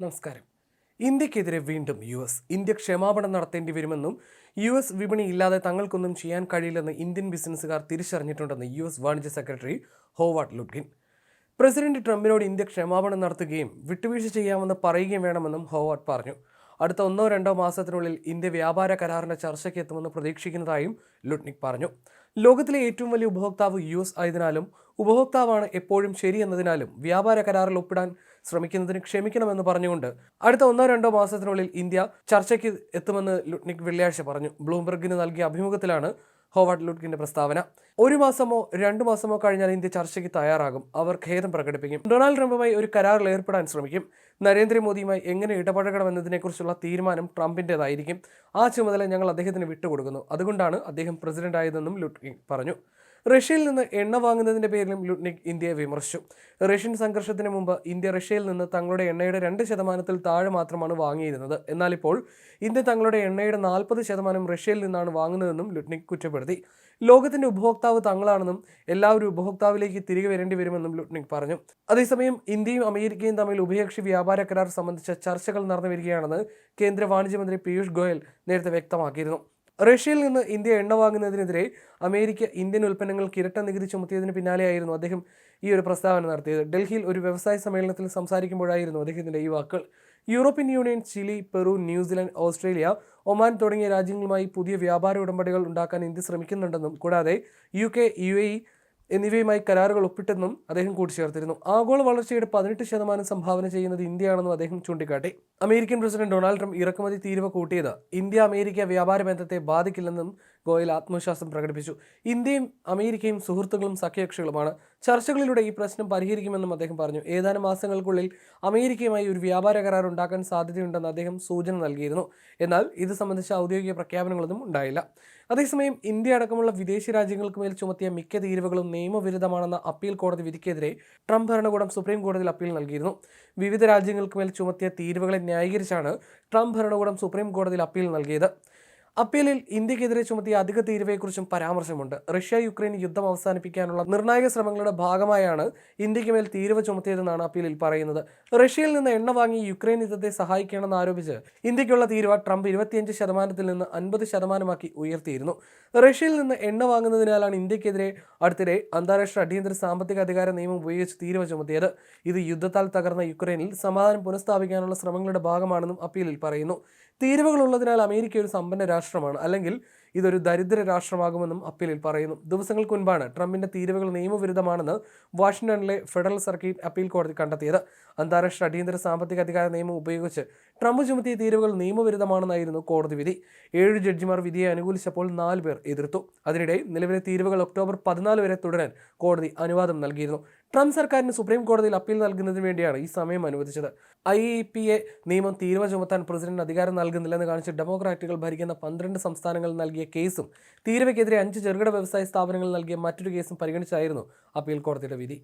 നമസ്കാരം. ഇന്ത്യക്കെതിരെ വീണ്ടും യു എസ് ഇന്ത്യ ക്ഷമാപണം നടത്തേണ്ടി വരുമെന്നും യു എസ് വിപണി ഇല്ലാതെ തങ്ങൾക്കൊന്നും ചെയ്യാൻ കഴിയില്ലെന്ന് ഇന്ത്യൻ ബിസിനസ്സുകാർ തിരിച്ചറിഞ്ഞിട്ടുണ്ടെന്ന് യു എസ് വാണിജ്യ സെക്രട്ടറി ഹോവാർഡ് ലുഡ്കിൻ പ്രസിഡന്റ് ട്രംപിനോട് ഇന്ത്യ ക്ഷമാപണം നടത്തുകയും വിട്ടുവീഴ്ച ചെയ്യാമെന്ന് പറയുകയും വേണമെന്നും ഹോവാർഡ് പറഞ്ഞു. അടുത്ത ഒന്നോ രണ്ടോ മാസത്തിനുള്ളിൽ ഇന്ത്യ വ്യാപാര കരാറിന്റെ ചർച്ചയ്ക്ക് എത്തുമെന്ന് പ്രതീക്ഷിക്കുന്നതായും ലുഡ്നിക് പറഞ്ഞു. ലോകത്തിലെ ഏറ്റവും വലിയ ഉപഭോക്താവ് യു എസ് ആയതിനാലും ഉപഭോക്താവാണ് എപ്പോഴും ശരിയെന്നതിനാലും വ്യാപാര കരാറിൽ ഒപ്പിടാൻ ശ്രമിക്കുന്നതിന് ക്ഷമിക്കണമെന്ന് പറഞ്ഞുകൊണ്ട് അടുത്ത ഒന്നോ രണ്ടോ മാസത്തിനുള്ളിൽ ഇന്ത്യ ചർച്ചയ്ക്ക് എത്തുമെന്ന് ലുട്നിക് വെള്ളിയാഴ്ച പറഞ്ഞു. ബ്ലൂംബർഗിന് നൽകിയ അഭിമുഖത്തിലാണ് ഹോവാർഡ് ലുഡ്കിന്റെ പ്രസ്താവന. ഒരു മാസമോ രണ്ടു മാസമോ കഴിഞ്ഞാൽ ഇന്ത്യ ചർച്ചയ്ക്ക് തയ്യാറാകും. അവർ ഖേദം പ്രകടിപ്പിക്കും. ഡൊണാൾഡ് ട്രംപുമായി ഒരു കരാറിൽ ഏർപ്പെടാൻ ശ്രമിക്കും. നരേന്ദ്രമോദിയുമായി എങ്ങനെ ഇടപഴകണമെന്നതിനെക്കുറിച്ചുള്ള തീരുമാനം ട്രംപിന്റെതായിരിക്കും ആ ചുമതല ഞങ്ങൾ അദ്ദേഹത്തിന് വിട്ടുകൊടുക്കുന്നു. അതുകൊണ്ടാണ് അദ്ദേഹം പ്രസിഡന്റായതെന്നും ലുട്കിൻ പറഞ്ഞു. റഷ്യയിൽ നിന്ന് എണ്ണ വാങ്ങുന്നതിന്റെ പേരിലും ലുട്നിക് ഇന്ത്യയെ വിമർശിച്ചു. റഷ്യൻ സംഘർഷത്തിന് മുമ്പ് ഇന്ത്യ റഷ്യയിൽ നിന്ന് തങ്ങളുടെ എണ്ണയുടെ രണ്ട് ശതമാനത്തിൽ താഴെ മാത്രമാണ് വാങ്ങിയിരുന്നത്. എന്നാൽ ഇപ്പോൾ ഇന്ത്യ തങ്ങളുടെ എണ്ണയുടെ നാൽപ്പത് ശതമാനം റഷ്യയിൽ നിന്നാണ് വാങ്ങുന്നതെന്നും ലുട്നിക് കുറ്റപ്പെടുത്തി. ലോകത്തിന്റെ ഉപഭോക്താവ് തങ്ങളാണെന്നും എല്ലാവരും ഉപഭോക്താവിലേക്ക് തിരികെ വരേണ്ടി വരുമെന്നും ലുട്നിക് പറഞ്ഞു. അതേസമയം ഇന്ത്യയും അമേരിക്കയും തമ്മിൽ ഉഭയകക്ഷി വ്യാപാര കരാർ സംബന്ധിച്ച ചർച്ചകൾ നടന്നു വരികയാണെന്ന് കേന്ദ്ര വാണിജ്യമന്ത്രി പീയൂഷ് ഗോയൽ നേരത്തെ വ്യക്തമാക്കിയിരുന്നു. റഷ്യയിൽ നിന്ന് ഇന്ത്യ എണ്ണ വാങ്ങുന്നതിനെതിരെ അമേരിക്ക ഇന്ത്യൻ ഉൽപ്പന്നങ്ങൾക്ക് ഇരട്ട നികുതി ചുമത്തിയതിന് പിന്നാലെയായിരുന്നു അദ്ദേഹം ഈ ഒരു പ്രസ്താവന നടത്തിയത്. ഡൽഹിയിൽ ഒരു വ്യവസായ സമ്മേളനത്തിൽ സംസാരിക്കുമ്പോഴായിരുന്നു അദ്ദേഹത്തിന്റെ ഈ വാക്കുകൾ. European Union Chile Peru New Zealand Australia Oman തുടങ്ങിയ രാജ്യങ്ങളുമായി പുതിയ വ്യാപാര ഉടമ്പടികൾ ഉണ്ടാക്കാൻ ഇന്ത്യ ശ്രമിക്കുന്നുണ്ടെന്നും കൂടാതെ U K U A E എന്നിവയുമായി കരാറുകൾ ഒപ്പിട്ടെന്നും അദ്ദേഹം കൂട്ടിച്ചേർത്തിരുന്നു. ആഗോള വളർച്ചയുടെ പതിനെട്ട് ശതമാനം സംഭാവന ചെയ്യുന്നത് ഇന്ത്യയാണെന്നും അദ്ദേഹം ചൂണ്ടിക്കാട്ടി. അമേരിക്കൻ പ്രസിഡന്റ് ഡൊണാൾഡ് ട്രംപ് ഇറക്കുമതി തീരുവ കൂട്ടിയത് ഇന്ത്യ അമേരിക്ക വ്യാപാര ബന്ധത്തെ ബാധിക്കില്ലെന്നും ഗോയൽ ആത്മവിശ്വാസം പ്രകടിപ്പിച്ചു. ഇന്ത്യയും അമേരിക്കയും സുഹൃത്തുക്കളും സഖ്യകക്ഷികളുമാണ്. ചർച്ചകളിലൂടെ ഈ പ്രശ്നം പരിഹരിക്കുമെന്നും അദ്ദേഹം പറഞ്ഞു. ഏതാനും മാസങ്ങൾക്കുള്ളിൽ അമേരിക്കയുമായി ഒരു വ്യാപാര കരാർ ഉണ്ടാക്കാൻ സാധ്യതയുണ്ടെന്ന് അദ്ദേഹം സൂചന നൽകിയിരുന്നു. എന്നാൽ ഇത് സംബന്ധിച്ച ഔദ്യോഗിക പ്രഖ്യാപനങ്ങളൊന്നും ഉണ്ടായില്ല. അതേസമയം ഇന്ത്യ അടക്കമുള്ള വിദേശ രാജ്യങ്ങൾക്ക് മേൽ ചുമത്തിയ മിക്ക തീരുവകളും നിയമവിരുദ്ധമാണെന്ന അപ്പീൽ കോടതി വിധിക്കെതിരെ ട്രംപ് ഭരണകൂടം സുപ്രീം കോടതിയിൽ അപ്പീൽ നൽകിയിരുന്നു. വിവിധ രാജ്യങ്ങൾക്ക് മേൽ ചുമത്തിയ തീരുവകളെ ന്യായീകരിച്ചാണ് ട്രംപ് ഭരണകൂടം സുപ്രീം കോടതിയിൽ അപ്പീൽ നൽകിയത്. അപ്പീലിൽ ഇന്ത്യക്കെതിരെ ചുമത്തിയ അധിക തീരുവയെക്കുറിച്ചും പരാമർശമുണ്ട്. റഷ്യ യുക്രൈൻ യുദ്ധം അവസാനിപ്പിക്കാനുള്ള നിർണായക ശ്രമങ്ങളുടെ ഭാഗമായാണ് ഇന്ത്യയ്ക്ക് മേൽ തീരുവ ചുമത്തിയതെന്നാണ് അപ്പീലിൽ പറയുന്നത്. റഷ്യയിൽ നിന്ന് എണ്ണ വാങ്ങി യുക്രൈൻ യുദ്ധത്തെ സഹായിക്കണമെന്ന് ആരോപിച്ച് ഇന്ത്യക്കുള്ള തീരുവ ട്രംപ് ഇരുപത്തിയഞ്ച് ശതമാനത്തിൽ നിന്ന് അൻപത് ശതമാനമാക്കി ഉയർത്തിയിരുന്നു. റഷ്യയിൽ നിന്ന് എണ്ണ വാങ്ങുന്നതിനാലാണ് ഇന്ത്യക്കെതിരെ അടുത്തിടെ അന്താരാഷ്ട്ര അടിയന്തര സാമ്പത്തിക അധികാര നിയമം ഉപയോഗിച്ച് തീരുവ ചുമത്തിയത്. ഇത് യുദ്ധത്താൽ തകർന്ന യുക്രൈനിൽ സമാധാനം പുനഃസ്ഥാപിക്കാനുള്ള ശ്രമങ്ങളുടെ ഭാഗമാണെന്നും അപ്പീലിൽ പറയുന്നു. തീരുവകളുള്ളതിനാൽ അമേരിക്ക ഒരു സമ്പന്ന രാഷ്ട്രമാണ്. അല്ലെങ്കിൽ ഇതൊരു ദരിദ്ര രാഷ്ട്രമാകുമെന്നും അപ്പീലിൽ പറയുന്നു. ദിവസങ്ങൾക്ക് മുൻപാണ് ട്രംപിന്റെ തീരുവകൾ നിയമവിരുദ്ധമാണെന്ന് വാഷിംഗ്ടണിലെ ഫെഡറൽ സർക്യൂട്ട് അപ്പീൽ കോടതി കണ്ടെത്തിയത്. അന്താരാഷ്ട്ര അടിയന്തര സാമ്പത്തിക അധികാര നിയമം ഉപയോഗിച്ച് ട്രംപ് ചുമത്തിയ തീരുവകൾ നിയമവിരുദ്ധമാണെന്നായിരുന്നു കോടതി വിധി. ഏഴ് ജഡ്ജിമാർ വിധിയെ അനുകൂലിച്ചപ്പോൾ നാല് പേർ എതിർത്തു. അതിനിടെ നിലവിലെ തീരുവകൾ ഒക്ടോബർ പതിനാല് വരെ തുടരാൻ കോടതി അനുവാദം നൽകിയിരുന്നു. ട്രംപ് സർക്കാരിന് സുപ്രീം കോടതിയിൽ അപ്പീൽ നൽകുന്നതിന് വേണ്ടിയാണ് ഈ സമയം അനുവദിച്ചത്. ഐ ഇ പി എ നിയമം തീരുവ ചുമത്താൻ പ്രസിഡന്റ് അധികാരം നൽകുന്നില്ലെന്ന് കാണിച്ച് ഡെമോക്രാറ്റുകൾ ഭരിക്കുന്ന പന്ത്രണ്ട് സംസ്ഥാനങ്ങൾ നൽകിയ കേസും തീരുവയ്ക്കെതിരെ അഞ്ച് ചെറുകിട വ്യവസായ സ്ഥാപനങ്ങൾ നൽകിയ മറ്റൊരു കേസും പരിഗണിച്ചായിരുന്നു അപ്പീൽ കോടതിയുടെ വിധി.